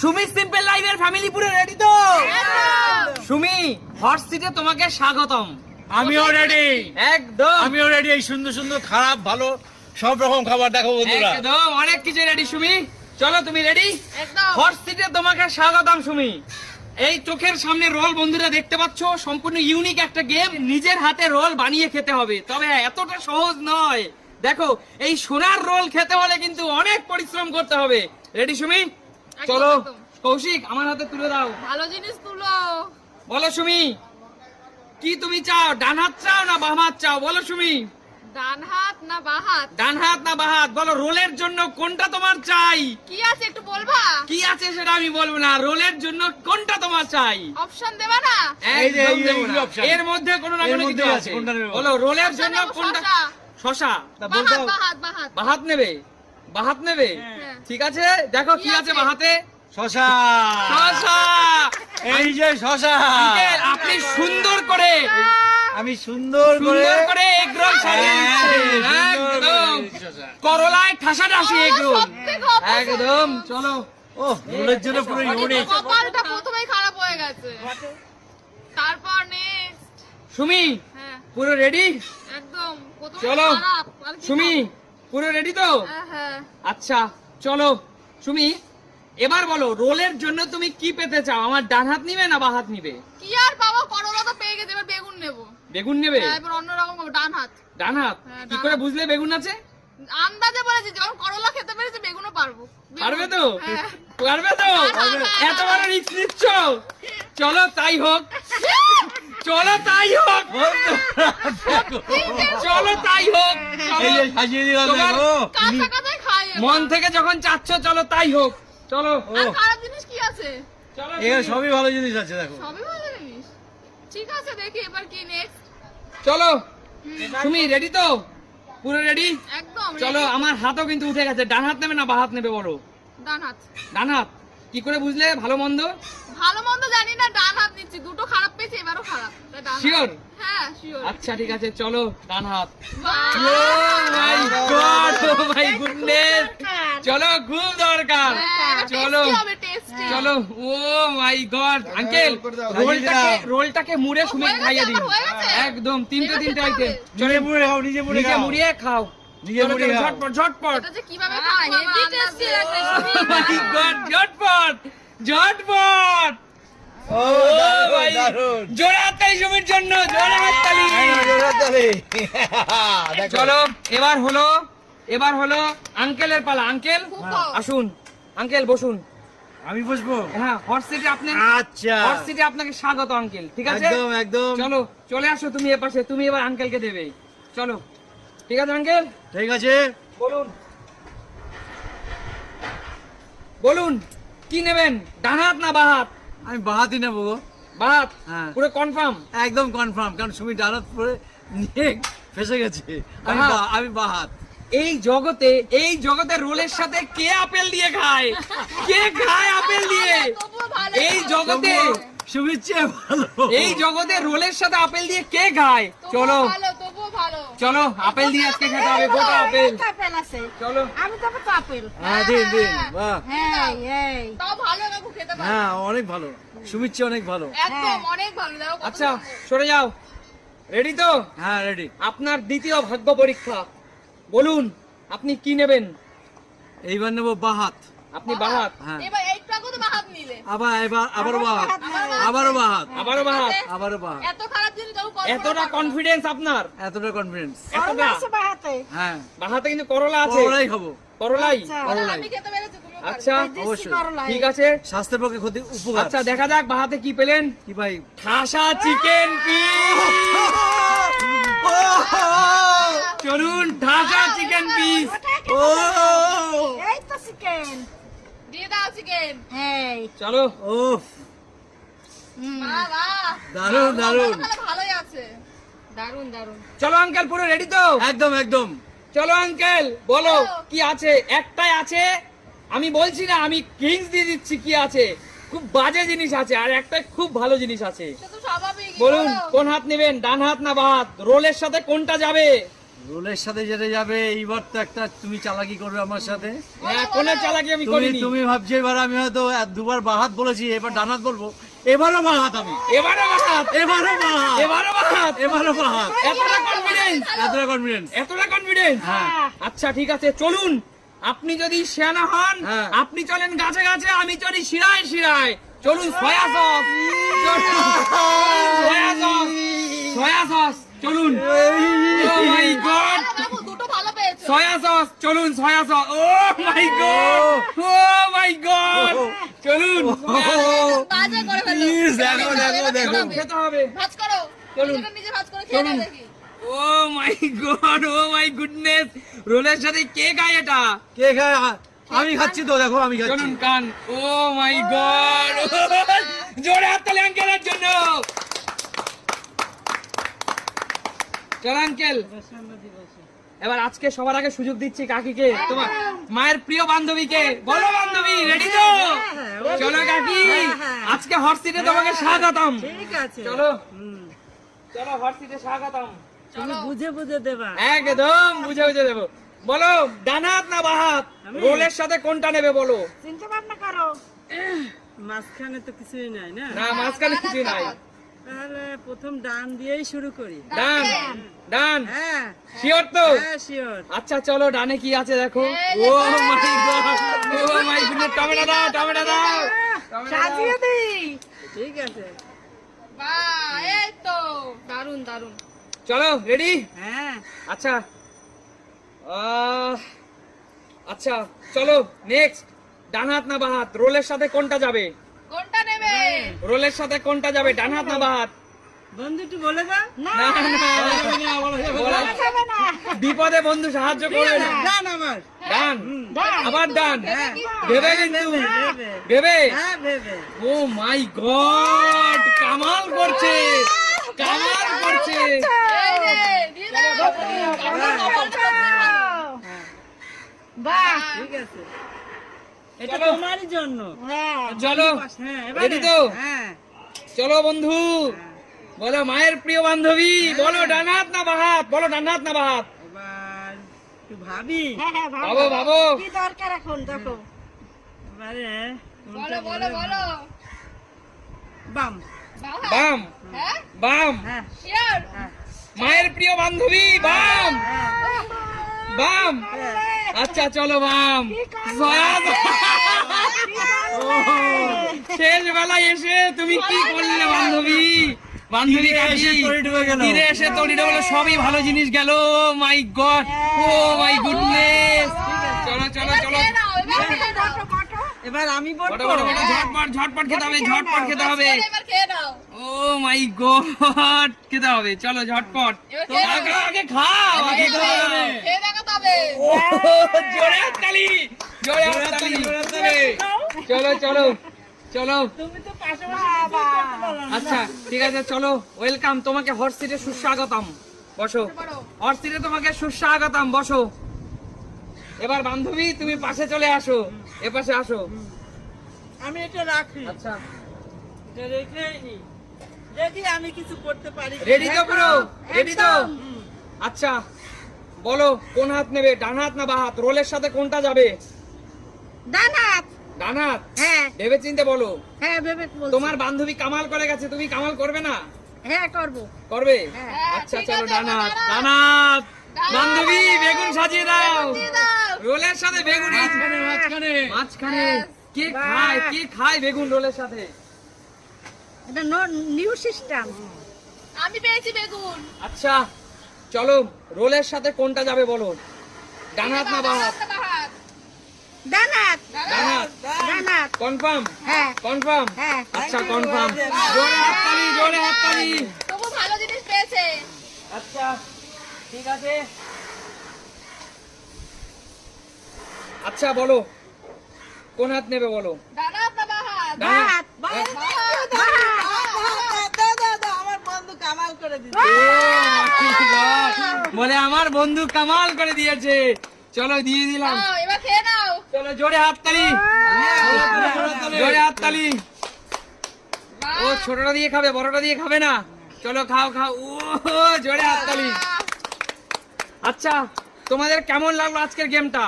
Sumi simple লাইভের family পুরো ready তো? সুমি হট সিটে তোমাকে স্বাগতম। আমিও রেডি একদম। আমিও রেডি এই সুন্দর সুন্দর খারাপ ভালো সব রকম খাবার দেখো বন্ধুরা। একদম অনেক কিছু রেডি সুমি। চলো তুমি রেডি একদম। হট সিটে তোমাকে স্বাগতম সুমি। এই চোখের সামনে রোল বন্ধুরা দেখতে পাচ্ছ? সম্পূর্ণ ইউনিক একটা গেম নিজের হাতে রোল বানিয়ে খেতে হবে। তবে হ্যাঁ, এতটা সহজ নয়। দেখো এই সোনার রোল খেতে হলে কিন্তু অনেক পরিশ্রম করতে হবে। রেডি সুমি? চলো কৌশিক আমার হাতে তুলে দাও। ভালো জিনিস তুলো। বলো সুমি কি তুমি চাও? ডান হাত চাও না বাম হাত চাও? বলো সুমি। ডান হাত না বাঁ হাত? ডান হাত না বাম হাত? বলো রোলের জন্য কোনটা তোমার চাই? কি আছে একটু বলবা? কি আছে সেটা আমি বলব না। রোলের জন্য কোনটা তোমার চাই? অপশন দেবা না? একদম। এর মধ্যে কোনো না কোনো কিছু আছে, বলো রোলের শসা জন্য কোনটা শশা। তা বাঁ হাত। বাঁ হাত বাঁ হাত। বাহাত নেবে? বাহাত নেবে? হ্যাঁ। ঠিক আছে? দেখো কি আছে? বাহাতে শশা। শশা। এই যে শশা। আপনি সুন্দর করে আমি সুন্দর করে করে একদম। করলায় ঠাসা ঠাসি। একদম চলো। ও রোলের জন্য পুরো ইউনিক কপালটা প্রথমেই খারাপ হয়ে গেছে। তারপর নেক্সট সুমি হ্যাঁ। পুরো রেডি একদম চলো। সুমি পুরো রেডি তো? হ্যাঁ, হ্যাঁ। আচ্ছা। চলো তুমি এবার বলো রোলের জন্য তুমি কি পেতে চাও? আমার ডান হাত নিবে না বা হাত নিবে? কি আর বাবা করলা তো পেয়ে গেছে এবার বেগুন নেব। বেগুন নেবে? হ্যাঁ এবার অন্যরকম রকম ডান হাত। ডান হাত? হ্যাঁ, কি করে বুঝলে বেগুন আছে? আন্দাজে বলেছি যখন করলা খেতে পেরেছি বেগুনও পারব। পারবে তো? হ্যাঁ। পারবে তো? এত বড় রিস্ক নিচ্ছ? চলো তাই হোক। চলো তাই হোক। চলো তাই হোক। সাজিয়ে দিলাম। মন থেকে যখন চাচ্ছ চলো তাই হোক। চলো। খারাপ জিনিস কি আছে? এখানে সবই ভালো জিনিস আছে দেখো। সবই ভালো জিনিস। ঠিক আছে দেখি এবার কি নেক্সট চলো। তুমি রেডি তো? পুরো রেডি একদম চলো আমার হাতও কিন্তু উঠে গেছে। ডান হাত নেবে না বা হাত নেবে বলো? ডান হাত। ডান হাত। কি করে বুঝলে? ভালো মন্দ? ভালো মন্দ জানি না ডান হাত নিচ্ছি। দুটো খারাপ পেয়েছি এবারও খারাপ। Sure? হ্যাঁ শিওর আচ্ছা ঠিক আছে চলো ডান হাত। মাই গড ও মাই গুডনেস চলো ঘুম দরকার। চলো। চলো ও মাই গড আঙ্কেল রোলটাকে রোলটাকে মুড়ে খাইয়ে দিন। হয়ে। একদম তিনটে তিনটে আইটেম। নিজে মুড়ে খাও নিজে মুড়ে খাও। মুড়িয়ে খাও। নিজে চলো, মুড়িয়ে চলো, খাও। ঝটপট ঝটপট। এটা কীভাবে হেভি টেস্টি লাগছে মাই গড ঝটপট ঝটপট। ও ও ভাই দারুণ। জোরে হাততালি সুমির জন্য জোরে হাততালি। হ্যাঁ, জোরে তালি। চলো এবার হলো এবার হলো আঙ্কেলের পালা। আঙ্কেল আসুন। আঙ্কেল বসুন। আমি বসবো? হ্যাঁ হট সিটে আপনি আচ্ছা। হট সিটে আপনাকে স্বাগত আঙ্কেল ঠিক আছে? একদম একদম। চলো চলে আসো তুমি এপাশে তুমি এবার আঙ্কেলকে দেবে। চলো ঠিক আছে আঙ্কেল ঠিক আছে। বলুন। বলুন কি নেবেন? ডান হাত না বাহাত আমি বাহাতি নেব বাহাত হ্যাঁ। পুরো কনফার্ম একদম কনফার্ম কারণ সুমি ডানাত পরে নিয়ে ফেসে গেছে। আমি আমি বাহাত এই জগতে এই জগতে রোলের সাথে কে আপেল দিয়ে খায়? কে খায় আপেল দিয়ে? এই জগতে ভালো। এই জগতে রোলের সাথে আপেল দিয়ে কে খায়? চলো। ভালো তবুও ভালো। চলো আপেল দিয়ে আজকে খেতে হবে গোটা আপেল। আপেল আছে। চলো। আমি তো তো আপেল। হ্যাঁ দিন দিন বাহ। হ্যাঁ এই। তাও ভালো কাকু খেতে পারো। হ্যাঁ অনেক ভালো। সুমির অনেক ভালো। একদম অনেক ভালো আচ্ছা। সরে যাও। রেডি তো? হ্যাঁ রেডি আপনার দ্বিতীয় ভাগ্য পরীক্ষা। বলুন আপনি কি নেবেন? এইবার নেব বাহাত। আপনি বাহাত? হ্যাঁ। এবার বাহাত নিলে? আবার এবার আবারও বাহাত। আবারও বাহাত। আবারও বাহাত। আবারও বাহাত। এত খারাপ জিনিস তবু এতটা কনফিডেন্স আপনার? এতটা কনফিডেন্স এতটা? বাহাতে। হ্যাঁ। বাহাতে কিন্তু করলা আছে। করলাই খাব। করলাই। আচ্ছা। করলাই। আমি খেতে আচ্ছা অবশ্যই। ঠিক আছে। স্বাস্থ্যের পক্ষে ক্ষতি উপকার। আচ্ছা দেখা যাক বাহাতে কি পেলেন? কি ভাই? ঠাসা চিকেন কি? চলুন ঠাসা চিকেন পিস। ও! এই তো চিকেন। দিয়ে দাও চিকেন। এই। চলো। উফ। দারুণ তাহলে ভালোই আছে। দারুণ দারুণ চলো আঙ্কেল পুরো রেডি তো? একদম একদম। চলো আঙ্কেল বলো। কি আছে? একটাই আছে আমি বলছি না আমি কিংস দিয়ে দিচ্ছি কি আছে? খুব বাজে জিনিস আছে আর একটাই খুব ভালো জিনিস আছে। বলুন কোন হাত নেবেন ডান হাত না বাম হাত? রোলের সাথে কোনটা যাবে? রোলের সাথে যেতে যাবে এইবার তো একটা তুমি চালাকি করবে আমার সাথে। হ্যাঁ কোনো চালাকি? আমি তুমি করিনি। তুমি ভাবছ এবার আমি হয়তো এক দুবার বাহাত বলেছি এবার ডানাত বলব। এবারও বাহাত আমি। এবারও বাহাত এবারও বাহাত এবারও বাহাত এবারও বাহাত এতটা কনফিডেন্স এতটা কনফিডেন্স এতটা কনফিডেন্স হ্যাঁ। আচ্ছা ঠিক আছে চলুন। আপনি যদি সেনা হন হ্যাঁ। আপনি চলেন গাছে গাছে আমি চলি শিরায় শিরায়। চলুন soya sauce soya sauce soya sauce চলুন। ও মাই গড বাবু দুটো ভালো পেয়েছ। সয়া সস চলুন soya sauce. Oh my God oh my God চলুন। ফেলল। Please, দেখো, দেখো, দেখো। চলুন খেতে হবে। ভাজ করো। চলুন। নিজেটা নিজে ভাজ করে খেয়ে নাও চলুন। দেখি। Oh my God oh my goodness. রোলের সাথে কে খায় এটা? কে খায়? আমি খাচ্ছি তো দেখো আমি খাচ্ছি। চলুন কান। ও মাই গড জোরে হাততালি আঙ্কেলের জন্য। চল আঙ্কেল এবার আজকে সবার আগে সুযোগ দিচ্ছি কাকিকে তোমার মায়ের প্রিয় বান্ধবীকে। বলো বান্ধবী রেডি তো? চলো কাকি। আজকে হট সিটে তোমাকে স্বাগতম। ঠিক আছে। চলো। চলো হট সিটে স্বাগতম। তুমি বুঝে বুঝে দেবা। একদম বুঝে বুঝে দেবো। বলো ডানাত না বাহাত আমি? রোলের সাথে কোনটা নেবে বলো? চিন্তা ভাবনা করো। মাঝখানে তো কিছুই নাই না? না মাঝখানে কিছু নাই। তাহলে প্রথম ডান দিয়েই শুরু করি। ডান ডান। হ্যাঁ। শিওর তো? হ্যাঁ শিওর আচ্ছা চলো ডানে কি আছে দেখো? ও দেখো। My God oh my goodness tomato দাও টমেটো দাও। সাজিয়ে দিই। ঠিক আছে। বাহ এই তো। দারুণ দারুণ চলো রেডি হ্যাঁ। আচ্ছা। আচ্ছা চলো নেক্সট ডান হাত না বাহাত রোলের সাথে কোনটা যাবে? কোনটা নেবে? রোলের সাথে কোনটা যাবে? ডান হাত না বাহাত বন্ধু একটু বলে দাও। না। না বিপদে বন্ধু সাহায্য করবে না। ডান আমার ডান। আবার ডান। হ্যাঁ ভেবে কিন্তু ভেবে হ্যাঁ ভেবে ও মাই গড কামাল করছে। করছে। বাহ ঠিক আছে এটা চলো। তোমারই জন্য। হ্যাঁ চলো হ্যাঁ তো? হ্যাঁ চলো বন্ধু বলো মায়ের প্রিয় বান্ধবী বলো ডানাত না বাহাত বলো ডানাত না বাহাত। ভাবি হ্যাঁ হ্যাঁ ভাবো ভাবো। কি দরকার এখন দেখো। বলো বলো বলো। বাম। বাম। হ্যাঁ বাম। হ্যাঁ হ্যাঁ মায়ের প্রিয় বান্ধবী বাম। বাম। আচ্ছা চলো বাম। শেষ বেলায় এসে তুমি কি করলে বান্ধবী? বান্ধবী তীরে এসে তড়ি ডুবে গেল। তীরে এসে তড়ি ডুবে গেল। সবই ভালো জিনিস গেল। My God. Oh my goodness. চলো চলো চলো। এবার আমি বলব ঝটপট ঝটপট খেতে হবে ঝটপট খেতে হবে। এবার খেয়ে নাও। ও মাই গড খেতে হবে চলো ঝটপট। আগে আগে খাও আগে খাও। খেয়ে দেখাতে হবে? ও জোরে হাততালি জোরে হাততালি চলো চলো চলো। আচ্ছা ঠিক আছে চলো ওয়েলকাম তোমাকে হট সিটে সুস্বাগতম। বসো। পারো। সিটে তোমাকে সুস্বাগতম বসো। এবার বান্ধবী তুমি পাশে চলে আসো। এ পাশে আসো। আমি এটা রাখি। আচ্ছা। এটা রেখেই নি দেখি আমি কিছু করতে পারি। রেডি তো পুরো? রেডি তো? আচ্ছা বলো কোন হাত নেবে? ডান হাত না বা হাত? রোলের সাথে কোনটা যাবে? দানাত ডান হাত? হ্যাঁ। ভেবে চিনতে বলো। হ্যাঁ ভেবে। তোমার বান্ধবী কামাল করে গেছে তুমি কামাল করবে না? হ্যাঁ করব। করবে? হ্যাঁ। আচ্ছা চলো ডানাত দাঁড়াও। ডানাত দাঁড়াও। বান্ধবী বেগুন সাজিয়ে দাও। রোলের সাথে বেগুন মাঝখানে মাঝখানে। মাঝখানে। কে খায় কে খায় বেগুন রোলের সাথে? এটা নিউ সিস্টেম আমি পেয়েছি বেগুন। আচ্ছা চলো রোলের সাথে কোনটা যাবে বলো? ডান হাত না বাঁ হাত বাহাত। ডান হাত কনফার্ম? হ্যাঁ। কনফার্ম? হ্যাঁ। আচ্ছা কনফার্ম। জোরে হাততালি জোরে হাততালি। তবু ভালো জিনিস পেয়েছে। আচ্ছা। ঠিক আছে। আচ্ছা বলো। কোন হাত নেবে বলো? দাঁড়াত না হাত। বাত আমার বন্ধু কামাল করে দিচ্ছে ও বলে আমার বন্ধু কামাল করে দিয়েছে। চলো দিয়ে দিলাম। নাও, এবার খেয়ে চলো জোরে হাততালি জোরে হাততালি ও ছোটটা দিয়ে খাবে বড়টা দিয়ে খাবে না। চলো খাও খাও। ও জোরে হাততালি আচ্ছা তোমাদের কেমন লাগল আজকের গেমটা?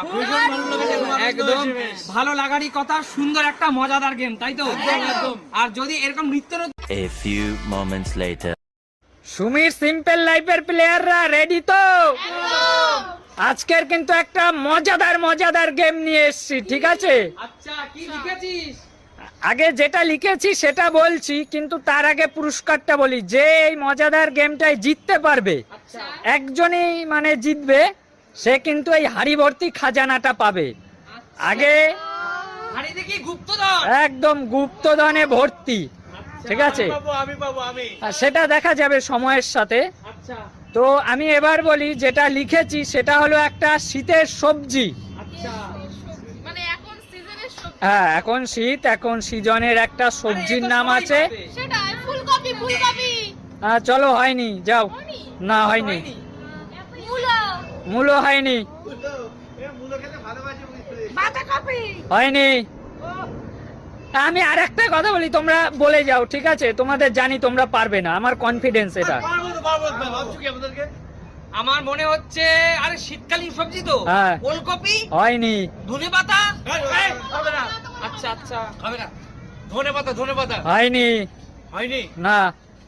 একদম ভালো লাগারই কথা সুন্দর একটা মজাদার গেম তাই তো? আর যদি এরকম নৃত্য A few moments later. সুমির সিম্পল লাইফের প্লেয়াররা রেডি তো? আজকের কিন্তু একটা মজাদার মজাদার গেম নিয়ে এসেছি ঠিক আছে? আচ্ছা কি লিখেছিস আগে যেটা লিখেছি সেটা বলছি কিন্তু তার আগে পুরস্কারটা বলি। যে এই মজাদার গেমটায় জিততে পারবে আচ্ছা। একজনই মানে জিতবে সে কিন্তু এই হাড়ি ভর্তি খাজানাটা পাবে। আগে দেখি গুপ্তধন। একদম গুপ্তধনে ভর্তি ঠিক আছে? সেটা দেখা যাবে সময়ের সাথে। আচ্ছা। তো আমি এবার বলি যেটা লিখেছি সেটা হলো একটা শীতের সবজি আচ্ছা মানে এখন সিজনের সবজি হ্যাঁ এখন শীত এখন সিজনের একটা সবজির নাম আছে। সেটাই ফুলকপি ফুলকপি। হ্যাঁ চলো হয়নি যাও। না হয়নি। মূলো। মূলো হয়নি। হয়নি। আমি আর একটা কথা বলি তোমরা বলে যাও ঠিক আছে? তোমাদের জানি তোমরা পারবে না আমার কনফিডেন্স এটা। আমার মনে হচ্ছে আরে শীতকালীন সবজি তো। হ্যাঁ। ওলকপি হয়নি। ধনে পাতা। হবে না। আচ্ছা আচ্ছা। হবে না। ধনে পাতা ধনে পাতা। হয়নি। হয়নি? না।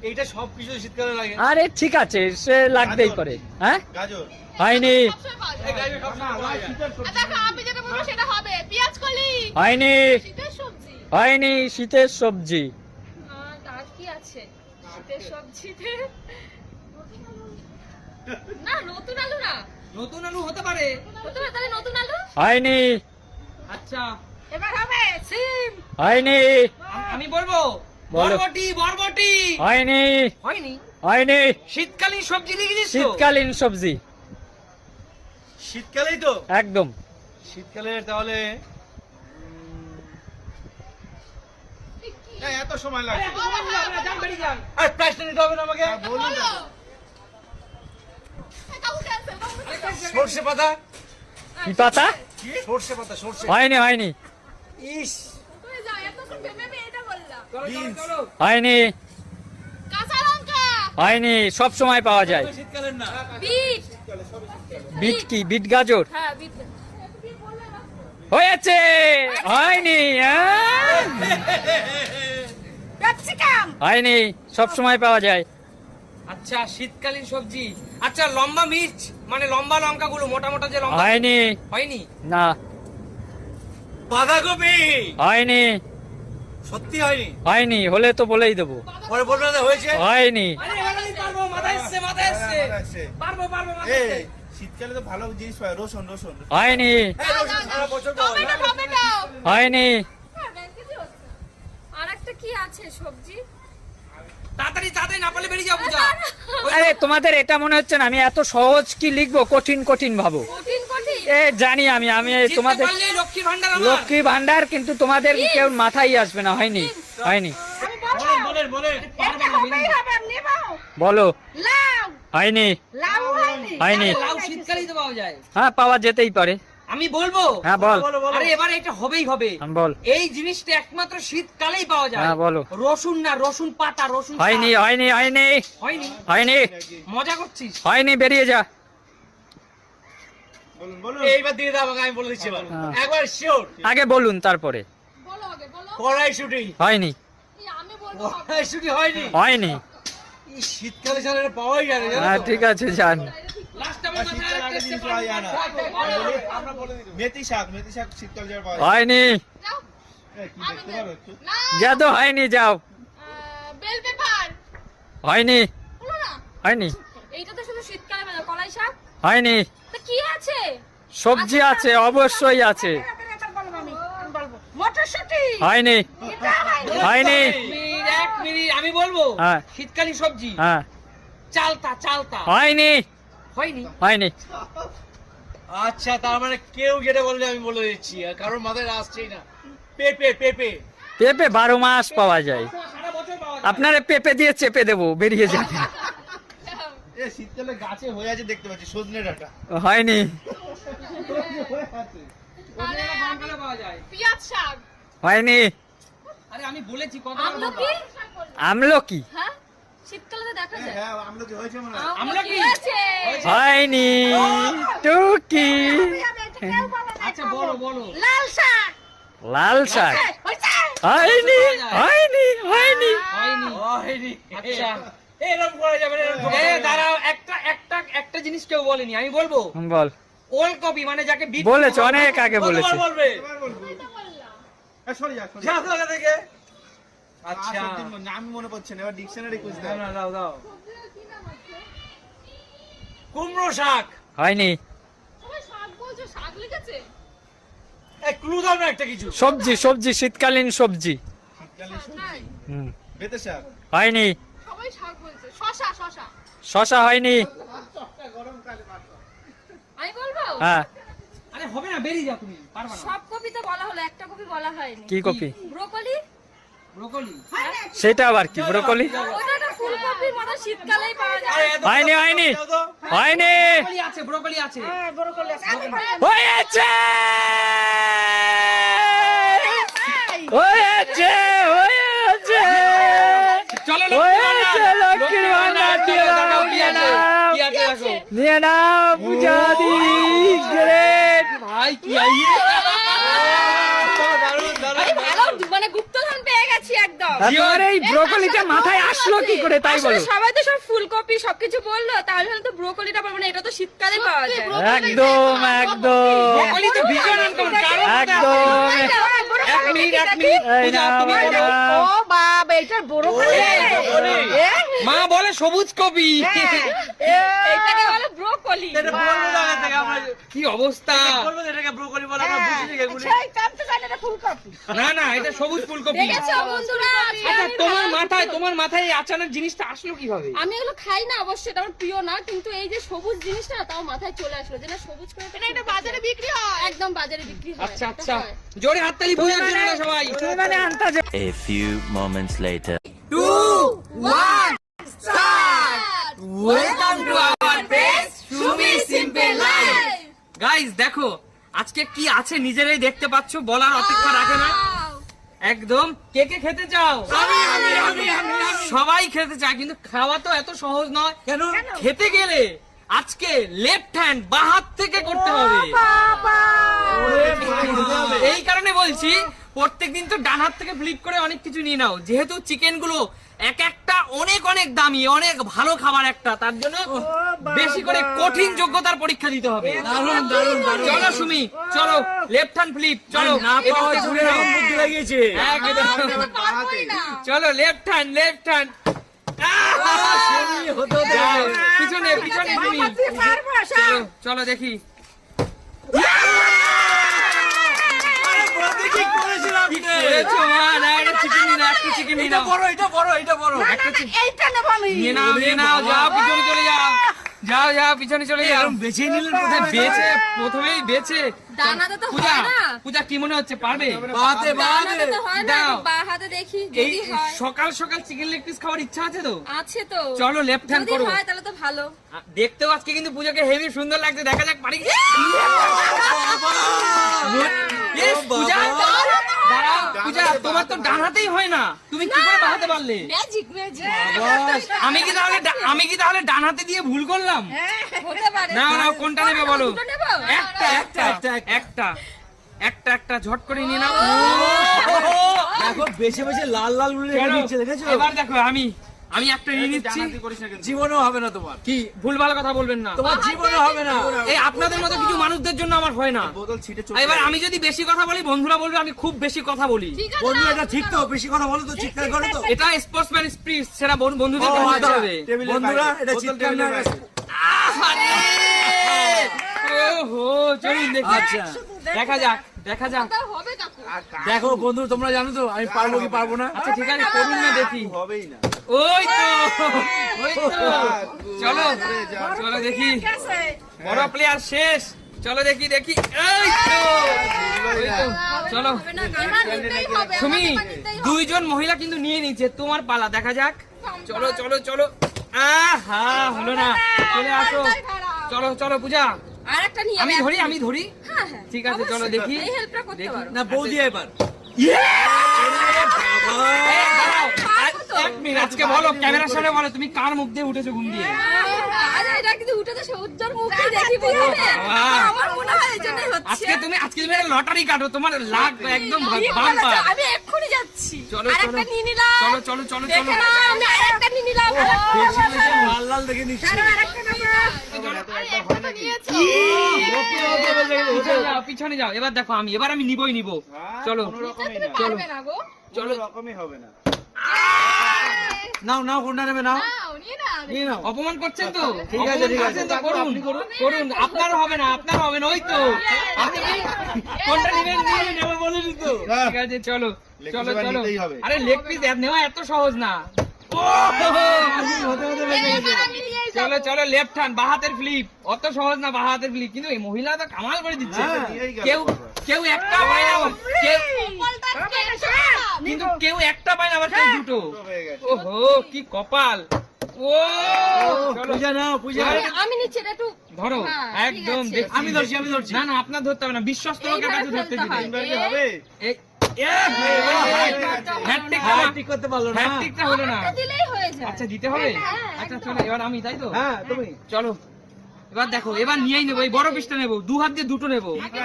এইটা সব কিছু শীতকালে লাগে। আরে ঠিক আছে সে লাগতেই পারে হ্যাঁ? গাজর। হয়নি। সেটা হবে। পেঁয়াজ কলি। হয়নি। শীতের সবজি। হয়নি শীতের সবজি। তার কি আছে? শীতের সবজিতে। না নতুন আলু না। নতুন আলু হতে পারে। হতে পারে তাহলে নতুন আলু? হয়নি। আচ্ছা। এবার হবে সিম। হয়নি। আমি বলব বরবটি বরবটি। হয়নি। হয়নি। হয়নি। শীতকালীন সবজি লিখেছিস শীতকালীন সবজি। শীতকালেই তো। একদম। শীতকালে তাহলে এত সময় লাগে যান বেরিয়ে যান আর প্রাইসটা নিতে হবে না আমাকে। বলো এটা উঠে আসছে, এটা উঠে আসছে। সর্ষে পাতা? কি পাতা? সর্ষে পাতা সর্ষে। হয়নি হয়নি। ইস। হয়নি। হয়নি সব সময় পাওয়া যায়। বিট। বিট কি? বিট গাজর? হ্যাঁ, হয়েছে! হয়নি হ্যাঁ? হয়নি সব সময় পাওয়া যায়। আচ্ছা শীতকালীন সবজি। আচ্ছা লম্বা মির্চ মানে লম্বা লঙ্কা গুলো মোটা মোটা যে লঙ্কা হয়নি। হয়নি? না। বাঁধাকপি! হয়নি। সত্যি হয়নি? হয়নি হলে তো বলেই দেবো। পরে বলবে না হয়েছে? হয়নি। শীতকালে তো ভালো জিনিস হয় রসুন রসুন। হয়নি। হয়নি। হ্যাঁ। আর একটা কি আছে সবজি? তাড়াতাড়ি তাড়াতাড়ি না পারলে বেরিয়ে যাও পূজা আরে তোমাদের এটা মনে হচ্ছে না আমি এত সহজ কি লিখব? কঠিন কঠিন ভাবো। কঠিন কঠিন। এ জানি আমি আমি তোমাদের লক্ষ্মী ভান্ডার আমার। লক্ষ্মী ভান্ডার কিন্তু তোমাদের কেউ মাথায় আসবে না হয়নি হয়নি। বলো। হয়নি। হয়নি। হ্যাঁ পাওয়া যেতেই পারে। আমি বলব? হ্যাঁ বল। আরে এবারে এটা হবেই হবে। হ্যাঁ, বল। এই জিনিসটা একমাত্র শীতকালেই পাওয়া যায়। হ্যাঁ, বলো। রসুন না রসুন পাতা রসুন হয়নি হয়নি হয়নি। হয়নি? হয়নি। মজা করছিস? হয়নি বেরিয়ে যা। বলুন বলুন। এইবার দিয়ে দাও আমি বলে দিচ্ছি হ্যাঁ। একবার শিওর আগে বলুন তারপরে। বলো আগে বলো। কড়াইশুটি। হয়নি। আমি বলব কড়াইশুটি হয়নি। হয়নি। শীতকালে ছাড়া পাওয়াই যায় না হ্যাঁ ঠিক আছে যান হয়নি। যা তো হয়নি যাও। আহ, বেল পেপার। হয়নি। হয়নি। এইটা তো শুধু শীতকালে বাজার কলাই শাক? হয়নি। তা কি আছে? সবজি আছে অবশ্যই আছে এবার বলব আমি আমি বলব মটরশুঁটি। হয়নি। হয়নি। এক মিনিট আমি বলব? হ্যাঁ। শীতকালীন সবজি। হ্যাঁ। চালতা চালতা। হয়নি। হয়নি? হয়নি। আচ্ছা তার মানে কেউ যেটা বললে আমি বলে দিচ্ছি আর কারোর মাথায় আসছেই না। পেঁপে পেঁপে। পেঁপে বারো মাস পাওয়া যায়। পাওয়া যায়। আপনারা পেঁপে দিয়ে চেপে দেবো বেরিয়ে যাবে। শীতকালে গাছে হয়ে আছে দেখতে পাচ্ছি সজনে ডাটা। হয়নি। হয়ে আছে তাহলে আমি গরমকালে পাওয়া যায়। পেঁয়াজ শাক। হয়নি। আরে আমি বলেছি কত আমলকি? আমলকি? হ্যাঁ? শীতকালে দেখা যায়? হ্যাঁ আমরা হয়েছে মনে হয়। আমরা হয়নি টুকি কেউ বলে না, আচ্ছা বলো বলো। লাল শাক। লাল শাক। হয়নি হয়নি হয়নি। হয়নি। হয়নি। আচ্ছা। এরকম করা যাবে না, এ। দাঁড়াও একটা একটা একটা জিনিস কেউ বলেনি আমি বলব? বল। ওল্ড কপি মানে যাকে বলেছে অনেক আগে বলেছে। বলবে? থেকে আচ্ছা। নাম মনে পড়ছে না এবার ডিকশনারি খুঁজতে দাও না, দাও দাও। কুমড়ো শাক। হয়নি। সবাই শাক বলছো শাক লিখেছে? এই ক্লু দাও না একটা কিছু। সবজি সবজি শীতকালীন সবজি। হয়নি। সবাই শাক বলছে শশা শশা। শশা হয়নি। আমি বলব? হ্যাঁ। আরে হবে না বেরিয়ে যাও তুমি পারবা না। সব কপি তো বলা হলো একটা কপি বলা হয়নি। কি কপি? ব্রোকলি? ব্রোকলি। সেটা আবার কি ব্রোকলি? ওটা শীতকালেই পাওয়া যায়। হয়নি হয়নি হয়নি। ব্রোকলি আছে ব্রোকলি আছে। হ্যাঁ হয়েছে। হয়েছে! হয়েছে চলো হয়েছে লক্ষ্মীর ভান্ডার দিয়ে দাও, নিয়ে নাও। কি আছে। দেখো পূজা গ্রেট ভাই কি আইয়ে? দারুণ, দারুণ, আরে দারুণ। ভালো মানে গুপ্তধন পেয়ে গেছি একদম। এই ব্রোকলিটা মাথায় আসলো কি করে তাই সবাই তো সব ফুলকপি সবকিছু বলল তাহলে হলে তো ব্রোকলিটা বলব না এটা তো শীতকালে পাওয়া যায়। একদম একদম। ব্রোকলি তো ভীষণ একদম। এক মিনিট এক মিনিট। এই পূজা নাও, তুমি এই বলো নাও। ও বাবা এটা বড় করে মা বলে সবুজ কপি বলে ব্রোকলি। আমরা কি অবস্থা? এটাকে ব্রোকলি বলে আমরা বুঝি না এগুলি। না এটা সবুজ ফুলকপি। দেখেছ বন্ধুরা আজকে আচ্ছা আমি তোমার মাথায় তোমার মাথায় এই জিনিসটা আসলো কীভাবে? আমি এগুলো খাই না অবশ্যই এটা আমার প্রিয় না কিন্তু এই যে সবুজ জিনিসটা না তাও মাথায় চলে আসলো যে না সবুজ করে এটা বাজারে বিক্রি হয়। একদম বাজারে বিক্রি হয় আচ্ছা আচ্ছা। জোরে হাততালি পূজার জন্য সবাই। তুমি মানে আনতা যে A few moments later. Two one start welcome to our page Sumi simple life guys দেখো আজকে কি আছে নিজেরাই দেখতে পাচ্ছ বলার অপেক্ষা রাখে না। একদম কে কে খেতে চাও? আমি আমি আমি আমি সবাই খেতে চায় কিন্তু খাওয়া তো এত সহজ নয়। কেন? খেতে গেলে আজকে লেফট হ্যান্ড বাঁ হাত থেকে করতে হবে। এই কারণে বলছি প্রত্যেকদিন তো ডান হাত থেকে ফ্লিপ করে অনেক কিছু নিয়ে নাও। যেহেতু চিকেনগুলো এক একটা অনেক অনেক দামি অনেক ভালো খাবার একটা তার জন্য বেশি করে কঠিন যোগ্যতার পরীক্ষা দিতে হবে। দারুণ দারুণ দারুণ। চলো সুমি চলো লেফট হ্যান্ড ফ্লিপ চলো। চলো লেফট হ্যান্ড লেফট হ্যান্ড পিছনে পিছনে চলো দেখি। কি করেছিলাম করেছ মা না এটা চিকেন নিয়ে একটা চিকেন নিয়ে এটা বড় এটা বড় এটা বড়। একটা চিকেন এইটা নেব আমি। নিয়ে নাও নিয়ে নাও যাও পিছনে চলে যাও। যাও যাও পিছনে চলে যাও। বেছে নিলেন কোথায় প্রথমেই বেচে ডানাতে তো পূজা পূজা কি মনে হচ্ছে পারবে? বাতে হয় দাও। বা হাতে দেখি যদি হয়। সকাল সকাল চিকেন লেগ পিস খাওয়ার ইচ্ছা আছে তো? আছে তো। চলো লেফট হ্যান্ড করো। হয় তাহলে তো ভালো। দেখতেও আজকে কিন্তু পূজাকে হেভি সুন্দর লাগছে। দেখা যাক পারি কি? Yes, পূজা! দাঁড়াও পূজা তোমার তো ডান হাতেই হয় না। তুমি কি করে বাঁধাতে পারলে? ম্যাজিক ম্যাজিক আমি কি তাহলে আমি কি তাহলে ডান হাতে দিয়ে ভুল করলাম? না না কোনটা নেবে বলো? একটা একটা একটা একটা একটা। একটা ঝট করে নিয়ে নাও। দেখো বেছে বেছে লাল লাল দিচ্ছে দেখেছ? এবার দেখো আমি আমি একটা নিয়ে নিচ্ছি জীবনেও হবে না তোমার। কি? ভুল ভালো কথা বলবেন না। তোমার জীবনে হবে না। এই আপনাদের মতো কিছু মানুষদের জন্য আমার হয় না। বোতল ছিটে এবার আমি যদি বেশি কথা বলি বন্ধুরা বলবে আমি খুব বেশি কথা বলি। বন্ধু এটা ঠিক তো বেশি কথা বলো তো চিৎকার করো তো। এটা স্পোর্টসম্যান স্পিরিট সেটা বন- বন্ধুদের ও, বলতে আচ্ছা। হবে। বন্ধুরা, এটা চিৎকার না। আহারে! ওহো, চলুন দেখি। আচ্ছা। দেখা যাক দেখা যাক। হবে দেখো বন্ধু তোমরা জানো তো আমি পারব কি পারব না? আচ্ছা ঠিক আছে করুন না দেখি। হবেই না। ওই তো ওই তো। চলো চলো দেখি। বড় প্লেয়ার শেষ। চলো দেখি দেখি। এই তো। চলো। হবে। দুইজন মহিলা কিন্তু নিয়ে নিচ্ছে তোমার পালা দেখা যাক। চলো চলো চলো। আহ আহা হলো না। চলে আসো। চলো চলো পূজা। আর একটা নিয়ে আমি ধরি আমি ধরি? হ্যাঁ, হ্যাঁ। ঠিক আছে চলো দেখি। এই হেল্পটা করতে পারো। না বৌদি এবার। এক- এক মিনিট আজকে বলো ক্যামেরার সামনে বলো তুমি কার মুখ দিয়ে উঠেছো ঘুম দিয়ে? আরে এটা কিন্তু উঠে তো সৌজ্জর মুখে দেখি প্রথমে বাবা। আমার মনে হয় এই জন্যই হচ্ছে। আজকে তুমি আজকে তুমি লটারি কাটো তোমার লাখ একদম? আমি যাচ্ছি। চলো, আর নিয়ে নিলাম। চলো চলো চলো চলো। আমি আরেকটা নিয়ে নিলাম। লাল লাল দেখে নিচ্ছি। পিছনে যাও পিছনে যাও। এবার দেখো আমি এবার আমি নিবই নিব। চলো। চলো না। চলো। কোনো রকমই হবে না। নাও নাও কোনটা নেবে নাও। নিয়ে নাও। অপমান করছেন তো? ঠিক আছে, ঠিক আছে। করুন। করুন। আপনার হবে না আপনার হবে না ওই তো। আপনি কোনটা নেবেন নিয়ে নেবে বলেনি তো। ঠিক আছে চলো চলো চলো। আরে লেগ পিস নেওয়া এত সহজ না। ও! হতে হতে যাব। চলো চলো লেফট হ্যান্ড বাহাতের ফ্লিপ অত সহজ না বাহাতের ফ্লিপ কিন্তু এই মহিলা তো কামাল করে দিচ্ছে। হ্যাঁ, কেউ কেউ একটা পায় না দিলাম। কিন্তু কেউ একটা পায় না আবার কেউ দুটো। ওহো কি কপাল। ও পূজা নাও পূজা। আমি নিচ্ছি এটা একটু ধরো হ্যাঁ, একদম আমি ধরছি আমি ধরছি। না না আপনার ধরতে হবে না বিশ্বস্ত লোকের কাছে ধরতে হয়। হবে? এই এ, হ্যাটট্রিকটা হ্যাঁ ঠিক করতে পারল না। হ্যাটট্রিকটা হলো না। দিলেই হয়ে যায়। আচ্ছা দিতে হবে? আচ্ছা চলো এবার আমি তাই তো? হ্যাঁ তুমি। চলো। এবার দেখো এবার নিয়েই নেব এই বড় পিসটা নেব দু হাত দিয়ে দুটো নেব। কোনটা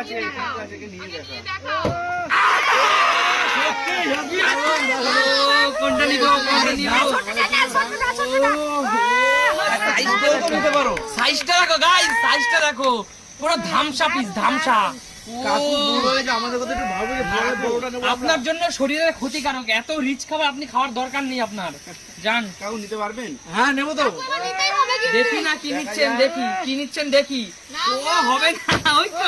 কোনটা নিবো? সাইজটা দেখো গাইস সাইজটা দেখো। পুরো ধামসা পিস ধামসা। হয়ে আপনার জন্য শরীরের ক্ষতিকারক এত রিচ খাবার আপনি খাওয়ার দরকার নেই আপনার জান কাকু নিতে পারবেন হ্যাঁ নেব তো। দেখি না কি নিচ্ছেন দেখি কি নিচ্ছেন দেখি ও হবে না ওই তো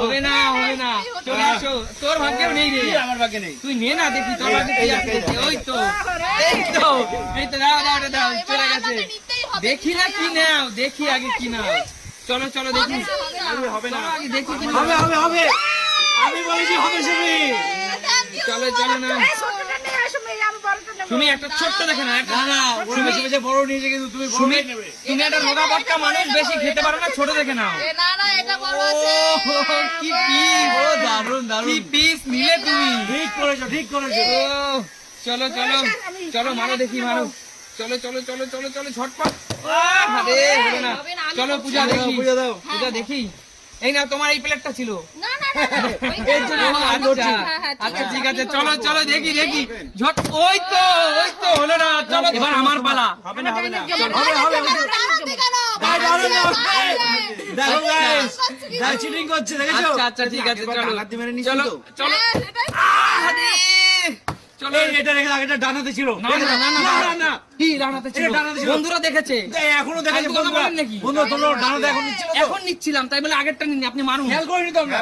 হবে না হবে না চলে আসো তোর ভাগ্যেও নেই রে আমার বাকি নেই তুই নে না দেখি তোর ভাগ্যে কি আছে দেখি। ওই তো এই তো এই তো দাও দাও দাও চলে গেছে। দেখি না কি নাও দেখি আগে কি নাও চলো চলো দেখি। হবে না দেখি হবে হবে হবে। আমি বলেছি হবে সুমি। চলো চলো না। তুমি একটা ছোট্ট দেখে না না না ওরা বেশি বেশি বড় নিয়েছে কিন্তু তুমি তুমি তুমি একটা রোগা বটকা মানুষ বেশি খেতে পারো না ছোট দেখে নাও। না না এটা বড় আছে। ও কি পিস ও দারুণ কি পিস নিলে তুমি। ঠিক করেছ ঠিক করেছ। চলো চলো। চলো মারো দেখি মারো। চলো চলো চলো চলো চলো ঝটপট চলো পূজা দেখি পূজা দাও। পূজা দেখি এই না তোমার এই প্লেটটা ছিল না না না, না ওই এর জন্য ও, আমি আচ্ছা ধরছি। হ্যাঁ, হ্যাঁ, ঠিক আচ্ছা আছে। চলো চলো দেখি দেখি ঝট ওই তো ওই তো হলো না চলো এবার আমার পালা হবে না হবে না হবে হবে আচ্ছা। আচ্ছা আচ্ছা চলো হ্যাঁ, এটা রেখে এটা ডানাতে ছিল না না না না না না কি ডানাতে ছিল এটা ডানাতে ছিল। বন্ধুরা দেখেছে এখনও দেখা ফালতু কথা বলেন নাকি? বন্ধু তোমরা ডানাতে এখন নিচ্ছিল এখন নিচ্ছিলাম তাই বলে আগেরটা নিন আপনি মারুন খেয়াল করিনি তো আমরা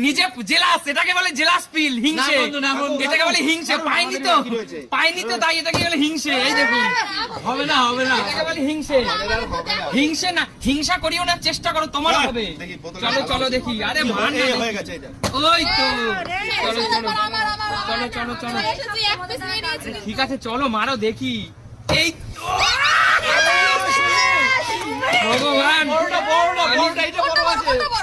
নিজে জেলাস এটাকে বলে জেলাস পিল হিংসে না বন্ধু, না বন্ধু। এটাকে বলে হিংসে পাইনি তো পাইনি তো তাই এটাকে বলে হিংসে এই দেখুন হবে না হবে না এটাকে বলে হিংসে হিংসে না হিংসা করিও না চেষ্টা করো তোমার হ্যাঁ, হবে চলো চলো দেখি আরে মান। হয়ে গেছে ওই তো চলো চলো চলো চলো। ঠিক আছে চলো মারো দেখি এই তো ভগবান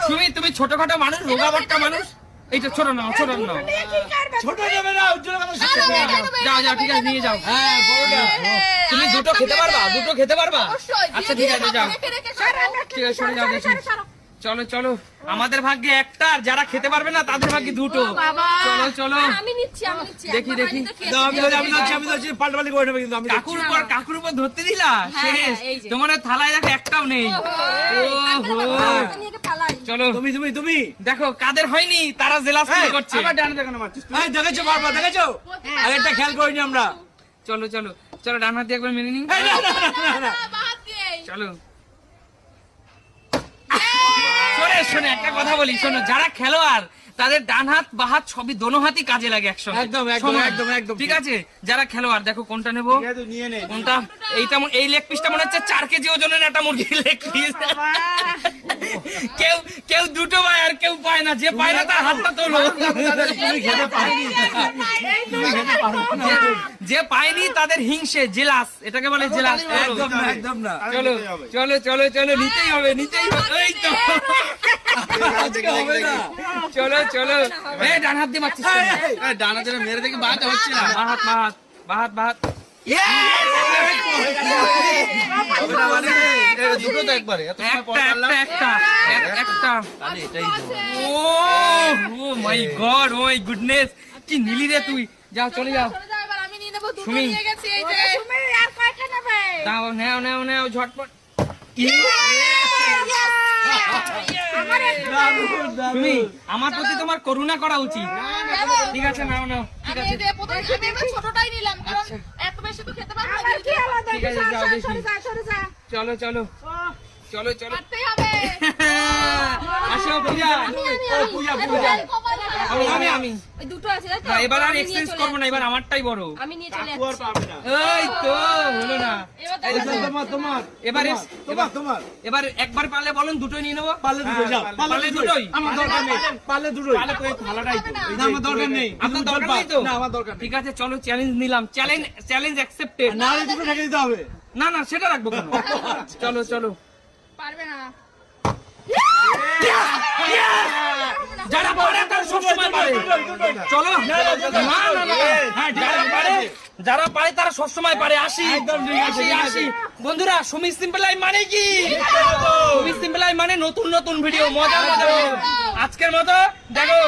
তুমি তুমি ছোটখাটো মানুষ রোগা বট্টা মানুষ এইটা ছোট নাও ছোট নাও ছোট নেবে না উজ্জ্বল যাও যাও ঠিক আছে নিয়ে যাও হ্যাঁ তুমি দুটো খেতে পারবা দুটো খেতে পারবা আচ্ছা ঠিক আছে যাও। ঠিক আছে সরে যাও চলো চলো। আমাদের ভাগ্যে একটা আর যারা খেতে পারবে না তাদের ভাগ্যে দুটো। চলো চলো। আর আমি নিচ্ছি আমি নিচ্ছি। দেখি, দেখি। আমি আমি আমি পাল্টাপাল্টি করে নেবে কিন্তু আমি কাকুর উপর কাকুর উপর ধরতে দিলা? হ্যাঁ, শেষ। তোমার থালায় দেখো একটাও নেই। চলো। তুমি তুমি তুমি। দেখো কাদের হয়নি তারা জেলাস করছে। আবার ডানা দেখানো মারছিস দেখেছ বারবার দেখেছ? খেয়াল করিনি আমরা। চলো চলো। চলো ডান হাত দিয়ে একবার মেনে নি এই, না, না, না, না, না। বাদ দিয়েই। চলো। শোনে একটা কথা বলি শোনো যারা খেলোয়াড় তাদের ডান হাত বা হাত সবই দোনো হাতই কাজে লাগে একসঙ্গে একদম, একদম, একদম, একদম। ঠিক আছে যারা খেলোয়াড় দেখো কোনটা নেব নিয়ে নে কোনটা এইটা এই লেগ পিসটা মনে হচ্ছে চার কেজি ওজনের একটা মুরগির লেগ পিস কেউ কেউ দুটো পায় আর কেউ পায় না যে পায় না তার হাতটা তোলো যে পায়নি তাদের হিংসে জেলাস এটাকে বলে জেলাস একদম না একদম না চলো চলো চলো চলো নিতেই হবে নিতেই হবে এই তো আজকে হবে না চলো চলো। এই ডান হাত দিয়ে মারছিস কেন? ডানা যেটা মেরে দেখি বাদ হচ্ছে না। বাঁ হাত বাঁ হাত বাহাত বাহাত দুটো তো একবারে এত সময় পর একটা পারলাম। একটা একটা। এক- একটা আরে এটাই তো। Oh oh my God oh goodness. কি নিলি রে তুই? যাও চলে যাও চলে যাও এবার আমি নিয়ে নেব দুটো সুমি। নিয়ে গেছি এই যে। তুমি আর কয়টা নেবে নাও নাও নাও ঝটপট। তুমি আমার প্রতি তোমার করুণা করা উচিত। ঠিক আছে নাও নাও ঠিক আছে। এই যে প্রথমে আমি এবার ছোটটাই নিলাম কারণ এত বেশি তো খেতে পারব না। আমার কি হলো ঠিক আছে, যাও দেখি। চলো চলো। চলো। চলো আসো পূজা। আমি আমি আমি। পূজা, পূজা। আমি আমি ওই দুটো আছে তাই তো? না, এবার আর এক্সচেঞ্জ করব না এবার আমারটাই বড়। আমি নিয়ে চলে কাকু আর যাচ্ছি। না। এই তো হলো না। তোমার তোমার এবার তোমার, তোমার এবার একবার পারলে বলুন দুটোই নিয়ে নেব? পারলে দুটো যাও পারলে দুটোই। আমার দরকার নেই। পারলে দুটোই। পারলে তো এই থালাটাই তো? না আমার দরকার নেই। আপনার দরকার নেই তো? না আমার দরকার ঠিক আছে চলো চ্যালেঞ্জ নিলাম। চ্যালেঞ্জ চ্যালেঞ্জ অ্যাকসেপ্টেড না দুটো রেখে দিতে হবে। না না সেটা রাখব কেন? চলো চলো। পারবে না। যারা পারে তারা সবসময় পারে। চলো। না না না হ্যাঁ যারা পারে যারা পারে তারা সবসময় পারে। আসি। আসি আসি। বন্ধুরা সুমি সিম্পলাই মানে কি? সুমি সিম্পলাই মানে নতুন নতুন ভিডিও মজা মজা। আজকের মতো দেখো।